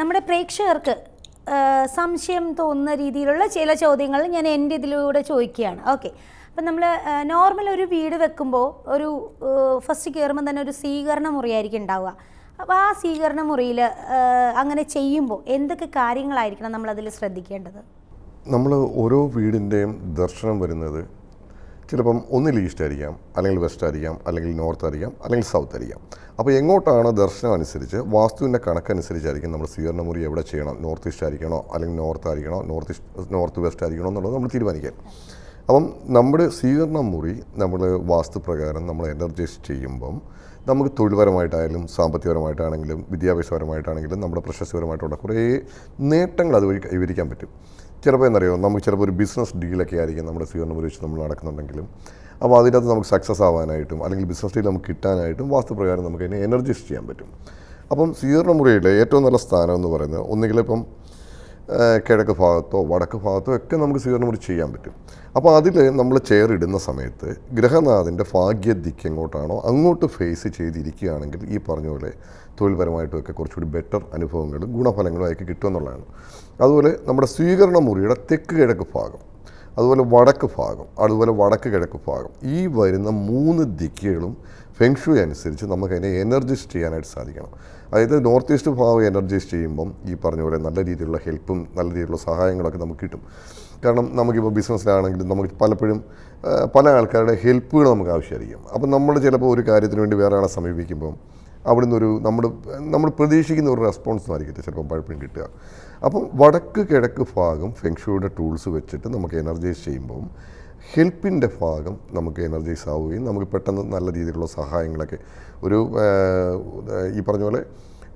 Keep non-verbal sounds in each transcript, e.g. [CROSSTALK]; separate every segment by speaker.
Speaker 1: നമ്മുടെ പ്രേക്ഷകർക്ക് സംശയം തോന്നുന്ന രീതിയിലുള്ള ചില ചോദ്യങ്ങൾ ഞാൻ എന്റെ ഇതിലൂടെ ചോദിക്കുകയാണ്. ഓക്കെ. അപ്പം നമ്മൾ നോർമൽ ഒരു വീട് വെക്കുമ്പോൾ ഒരു ഫസ്റ്റ് കയറുമ്പോൾ തന്നെ ഒരു സ്വീകരണ മുറിയായിരിക്കും ഉണ്ടാവുക. അപ്പോൾ ആ സ്വീകരണ മുറിയിൽ അങ്ങനെ ചെയ്യുമ്പോൾ എന്തൊക്കെ കാര്യങ്ങളായിരിക്കണം നമ്മളതിൽ ശ്രദ്ധിക്കേണ്ടത്?
Speaker 2: നമ്മൾ ഓരോ വീടിന്റെയും ദർശനം വരുന്നത് ചിലപ്പം ഒന്നിൽ ഈസ്റ്റ് ആയിരിക്കാം അല്ലെങ്കിൽ വെസ്റ്റ് ആയിരിക്കാം അല്ലെങ്കിൽ നോർത്ത് ആയിരിക്കാം അല്ലെങ്കിൽ സൗത്ത് ആയിരിക്കാം. അപ്പോൾ എങ്ങോട്ടാണ് ദർശനം അനുസരിച്ച് വാസ്തുവിന്റെ കണക്കനുസരിച്ചായിരിക്കും നമ്മൾ സ്വീകരണ മുറി എവിടെ ചെയ്യണം നോർത്ത് ഈസ്റ്റ് ആയിരിക്കണോ അല്ലെങ്കിൽ നോർത്ത് ആയിരിക്കണോ നോർത്ത് ഈസ്റ്റ് നോർത്ത് വെസ്റ്റ് ആയിരിക്കണോ എന്നുള്ളത് നമ്മൾ തീരുമാനിക്കാൻ അപ്പം നമ്മുടെ സ്വീകരണ മുറി നമ്മൾ വാസ്തുപ്രകാരം നമ്മൾ എനർജൈസ് ചെയ്യുമ്പം നമുക്ക് തൊഴിൽപരമായിട്ടായാലും സാമ്പത്തികപരമായിട്ടാണെങ്കിലും വിദ്യാഭ്യാസപരമായിട്ടാണെങ്കിലും നമ്മുടെ പ്രശസ്തിപരമായിട്ടുള്ള കുറേ നേട്ടങ്ങൾ അതുവഴി കൈവരിക്കാൻ പറ്റും. ചിലപ്പോൾ എന്നറിയോ നമുക്ക് ചിലപ്പോൾ ഒരു ബിസിനസ് ഡീലൊക്കെ ആയിരിക്കും നമ്മുടെ സ്വീകരണം വെച്ച് നമ്മൾ നടക്കുന്നുണ്ടെങ്കിലും. അപ്പോൾ അതിനകത്ത് നമുക്ക് സക്സസ് ആവാനായിട്ടും അല്ലെങ്കിൽ ബിസിനസ് ഡീൽ നമുക്ക് കിട്ടാനായിട്ടും വാസ്തുപ്രകാരം നമുക്ക് അതിനെ എനർജൈസ് ചെയ്യാൻ പറ്റും. അപ്പം സ്വീകരണ മുറിയിലെ ഏറ്റവും നല്ല സ്ഥാനം എന്ന് പറയുന്നത് ഏഹ് കിഴക്ക് ഭാഗത്തോ വടക്ക് ഭാഗത്തോ ഒക്കെ നമുക്ക് സ്വീകരണമുറി ചെയ്യാൻ പറ്റും. അപ്പോൾ അതിൽ നമ്മൾ ചെയർ ഇടുന്ന സമയത്ത് ഗ്രഹനാഥന്റെ ഭാഗ്യദിക്ക് എങ്ങോട്ടാണോ അങ്ങോട്ട് ഫേസ് ചെയ്തിരിക്കുകയാണെങ്കിൽ ഈ പറഞ്ഞ പോലെ തൊഴിൽപരമായിട്ടും ഒക്കെ കുറച്ചുകൂടി ബെറ്റർ അനുഭവങ്ങളും ഗുണഫലങ്ങളും അയക്ക് കിട്ടുമെന്നുള്ളതാണ് അതുപോലെ നമ്മുടെ സ്വീകരണ മുറിയുടെ തെക്ക് കിഴക്ക് ഭാഗം അതുപോലെ വടക്ക് ഭാഗം അതുപോലെ വടക്ക് കിഴക്ക് ഭാഗം ഈ വരുന്ന മൂന്ന് ദിക്കുകളും ഫെങ്ഷു അനുസരിച്ച് നമുക്കതിനെ എനർജിസ്റ്റ് എനർജൈസ് ചെയ്യാനായിട്ട് സാധിക്കണം. അതായത് നോർത്ത് ഈസ്റ്റ് ഭാഗം എനർജൈസ് ചെയ്യുമ്പം ഈ പറഞ്ഞ പോലെ നല്ല രീതിയിലുള്ള ഹെൽപ്പും നല്ല രീതിയിലുള്ള സഹായങ്ങളൊക്കെ നമുക്ക് കിട്ടും. കാരണം നമുക്കിപ്പോൾ ബിസിനസ്സിലാണെങ്കിലും നമുക്ക് പലപ്പോഴും പല ആൾക്കാരുടെ ഹെൽപ്പുകൾ നമുക്ക് ആവശ്യമായിരിക്കും. അപ്പം നമ്മൾ ചിലപ്പോൾ ഒരു കാര്യത്തിന് വേണ്ടി വേറെ ആളെ സമീപിക്കുമ്പം അവിടുന്ന് ഒരു നമ്മൾ നമ്മൾ പ്രതീക്ഷിക്കുന്ന ഒരു റെസ്പോൺസ് ആയിരിക്കട്ടെ ചിലപ്പോൾ പലപ്പോഴും കിട്ടുക. അപ്പം വടക്ക് കിഴക്ക് ഭാഗം ഫെങ്ഷുയുടെ ടൂൾസ് വെച്ചിട്ട് നമുക്ക് എനർജൈസ് ചെയ്യുമ്പം ഹെൽപ്പിന്റെ ഭാഗം നമുക്ക് എനർജൈസ് ആവുകയും നമുക്ക് പെട്ടെന്ന് നല്ല രീതിയിലുള്ള സഹായങ്ങളൊക്കെ ഒരു ഈ പറഞ്ഞ പോലെ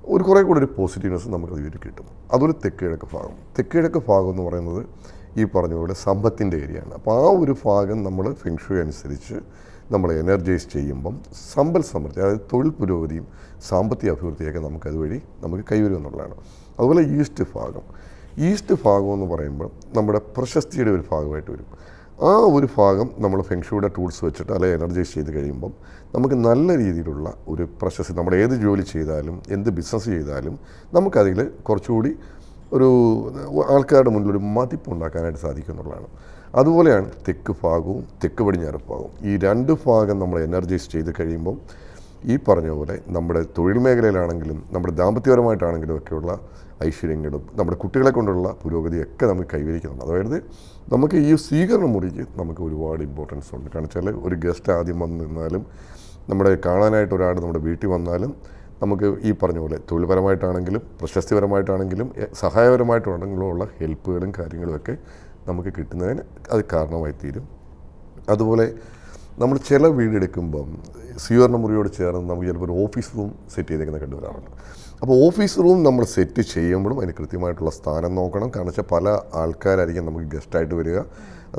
Speaker 2: ഒരു കുറേ കൂടെ ഒരു പോസിറ്റീവ്നെസ് നമുക്ക് അതിൽ കിട്ടും. അതൊരു തെക്ക് കിഴക്ക് ഭാഗം. തെക്ക് കിഴക്ക് ഭാഗം എന്ന് പറയുന്നത് ഈ പറഞ്ഞ പോലെ സമ്പത്തിന്റെ ഏരിയയാണ് അപ്പോൾ ആ ഒരു ഭാഗം നമ്മൾ ഫെങ്ഷു അനുസരിച്ച് നമ്മൾ എനർജൈസ് ചെയ്യുമ്പം സമ്പൽ സമൃദ്ധി അതായത് തൊഴിൽ പുരോഗതിയും സാമ്പത്തിക അഭിവൃദ്ധിയൊക്കെ നമുക്ക് അതുവഴി നമുക്ക് കൈവരും എന്നുള്ളതാണ്. അതുപോലെ ഈസ്റ്റ് ഭാഗം. ഈസ്റ്റ് ഭാഗം എന്ന് പറയുമ്പോൾ നമ്മുടെ പ്രശസ്തിയുടെ ഒരു ഭാഗമായിട്ട് വരും. ആ ഒരു ഭാഗം നമ്മൾ ഫെങ്ഷുയുടെ ടൂൾസ് വെച്ചിട്ട് അല്ലെങ്കിൽ എനർജൈസ് ചെയ്ത് കഴിയുമ്പം നമുക്ക് നല്ല രീതിയിലുള്ള ഒരു പ്രശസ്തി നമ്മൾ ഏത് ജോലി ചെയ്താലും എന്ത് ബിസിനസ് ചെയ്താലും നമുക്കതിൽ കുറച്ചുകൂടി ഒരു ആൾക്കാരുടെ മുന്നിൽ ഒരു മതിപ്പ് ഉണ്ടാക്കാനായിട്ട് സാധിക്കും എന്നുള്ളതാണ് അതുപോലെയാണ് തെക്ക് ഭാഗവും തെക്ക് പടിഞ്ഞാറ് ഭാഗവും. ഈ രണ്ട് ഭാഗം നമ്മൾ എനർജൈസ് ചെയ്ത് കഴിയുമ്പം ഈ പറഞ്ഞ പോലെ നമ്മുടെ തൊഴിൽ മേഖലയിലാണെങ്കിലും നമ്മുടെ ദാമ്പത്യപരമായിട്ടാണെങ്കിലും ഒക്കെയുള്ള ഐശ്വര്യങ്ങളും നമ്മുടെ കുട്ടികളെ കൊണ്ടുള്ള പുരോഗതിയൊക്കെ നമുക്ക് കൈവരിക്കുന്നുണ്ട്. അതായത് നമുക്ക് ഈ സ്വീകരണ മുറിക്ക് നമുക്ക് ഒരുപാട് ഇമ്പോർട്ടൻസ് ഉണ്ട്. കാരണം വെച്ചാൽ ഒരു ഗസ്റ്റ് ആദ്യം വന്ന് നിന്നാലും നമ്മുടെ കാണാനായിട്ട് ഒരാൾ നമ്മുടെ വീട്ടിൽ വന്നാലും നമുക്ക് ഈ പറഞ്ഞ പോലെ തൊഴിൽപരമായിട്ടാണെങ്കിലും പ്രശസ്തിപരമായിട്ടാണെങ്കിലും സഹായപരമായിട്ടാണെങ്കിലും ഉള്ള ഹെൽപ്പുകളും കാര്യങ്ങളും ഒക്കെ നമുക്ക് കിട്ടുന്നതിന് അത് കാരണമായി തീരും. അതുപോലെ നമ്മൾ ചില വീടെടുക്കുമ്പം സ്വീകരണ മുറിയോട് ചേർന്ന് നമുക്ക് ചിലപ്പോൾ ഒരു ഓഫീസ് റൂം സെറ്റ് ചെയ്തേക്കുന്ന കണ്ടുവരാറുണ്ട്. അപ്പോൾ ഓഫീസ് റൂം നമ്മൾ സെറ്റ് ചെയ്യുമ്പോഴും അതിന് കൃത്യമായിട്ടുള്ള സ്ഥാനം നോക്കണം. കാരണം വെച്ചാൽ പല ആൾക്കാരായിരിക്കും നമുക്ക് ഗസ്റ്റായിട്ട് വരിക.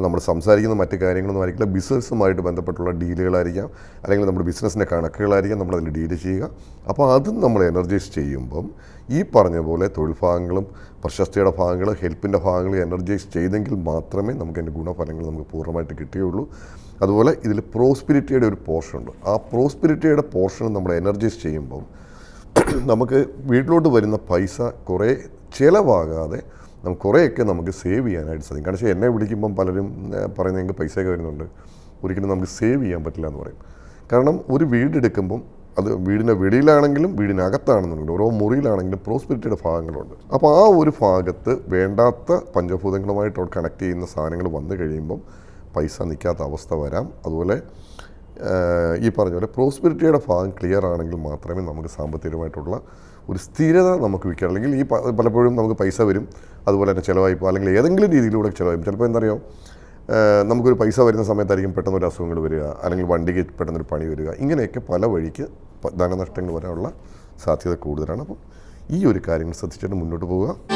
Speaker 2: നമ്മൾ സംസാരിക്കുന്ന മറ്റു കാര്യങ്ങളൊന്നും ആയിരിക്കില്ല. ബിസിനസ്സുമായിട്ട് ബന്ധപ്പെട്ടുള്ള ഡീലുകളായിരിക്കാം. അല്ലെങ്കിൽ നമ്മുടെ ബിസിനസ്സിന്റെ കണക്കുകളായിരിക്കാം നമ്മൾ അതിൽ ഡീൽ ചെയ്യുക. അപ്പോൾ അതും നമ്മൾ എനർജൈസ് ചെയ്യുമ്പം ഈ പറഞ്ഞ പോലെ തൊഴിൽ ഭാഗങ്ങളും പ്രശസ്തിയുടെ ഭാഗങ്ങൾ ഹെൽപ്പിന്റെ ഭാഗങ്ങൾ എനർജൈസ് ചെയ്തെങ്കിൽ മാത്രമേ നമുക്ക് അതിന്റെ ഗുണഫലങ്ങൾ നമുക്ക് പൂർണമായിട്ട് കിട്ടുകയുള്ളൂ. അതുപോലെ ഇതിൽ പ്രോസ്പിരിറ്റിയുടെ ഒരു പോർഷൻ ഉണ്ട് ആ പ്രോസ്പിരിറ്റിയുടെ പോർഷൻ നമ്മൾ എനർജൈസ് ചെയ്യുമ്പം [CLEARS THROAT] നമുക്ക് വീട്ടിലോട്ട് വരുന്ന പൈസ കുറേ ചിലവാകാതെ നമുക്ക് കുറേയൊക്കെ നമുക്ക് സേവ് ചെയ്യാനായിട്ട് സാധിക്കും. കാരണം എന്നെ വിളിക്കുമ്പം പലരും പറയുന്നത് നിങ്ങൾക്ക് പൈസയൊക്കെ വരുന്നുണ്ട് ഒരിക്കലും നമുക്ക് സേവ് ചെയ്യാൻ പറ്റില്ല എന്ന് പറയും. കാരണം ഒരു വീടെടുക്കുമ്പം അത് വീടിന്റെ വെളിയിലാണെങ്കിലും വീടിനകത്താണെന്നുണ്ടെങ്കിലും ഓരോ മുറിയിലാണെങ്കിലും പ്രോസ്പെരിറ്റിയുടെ ഭാഗങ്ങളുണ്ട്. അപ്പോൾ ആ ഒരു ഭാഗത്ത് വേണ്ടാത്ത പഞ്ചഭൂതങ്ങളുമായിട്ട് കണക്ട് ചെയ്യുന്ന സാധനങ്ങൾ വന്നു കഴിയുമ്പം പൈസ നിൽക്കാത്ത അവസ്ഥ വരാം. അതുപോലെ ഈ പറഞ്ഞ പോലെ പ്രോസ്പെരിറ്റിയുടെ ഭാഗം ക്ലിയർ ആണെങ്കിൽ മാത്രമേ നമുക്ക് സാമ്പത്തികമായിട്ടുള്ള ഒരു സ്ഥിരത നമുക്ക് വിൽക്കാൻ അല്ലെങ്കിൽ ഈ പലപ്പോഴും നമുക്ക് പൈസ വരും. അതുപോലെ തന്നെ ചിലവായി പോകും അല്ലെങ്കിൽ ഏതെങ്കിലും രീതിയിലൂടെ ചിലവായി. ചിലപ്പോൾ എന്തറിയാം? നമുക്കൊരു പൈസ വരുന്ന സമയത്തായിരിക്കും പെട്ടെന്ന് ഒരു അസുഖങ്ങൾ വരിക അല്ലെങ്കിൽ വണ്ടിക്ക് പെട്ടെന്നൊരു പണി വരിക. ഇങ്ങനെയൊക്കെ പല വഴിക്ക് ധനനഷ്ടങ്ങൾ വരാനുള്ള സാധ്യത കൂടുതലാണ്. അപ്പം ഈ ഒരു കാര്യങ്ങൾ ശ്രദ്ധിച്ചിട്ട് മുന്നോട്ട് പോവുക.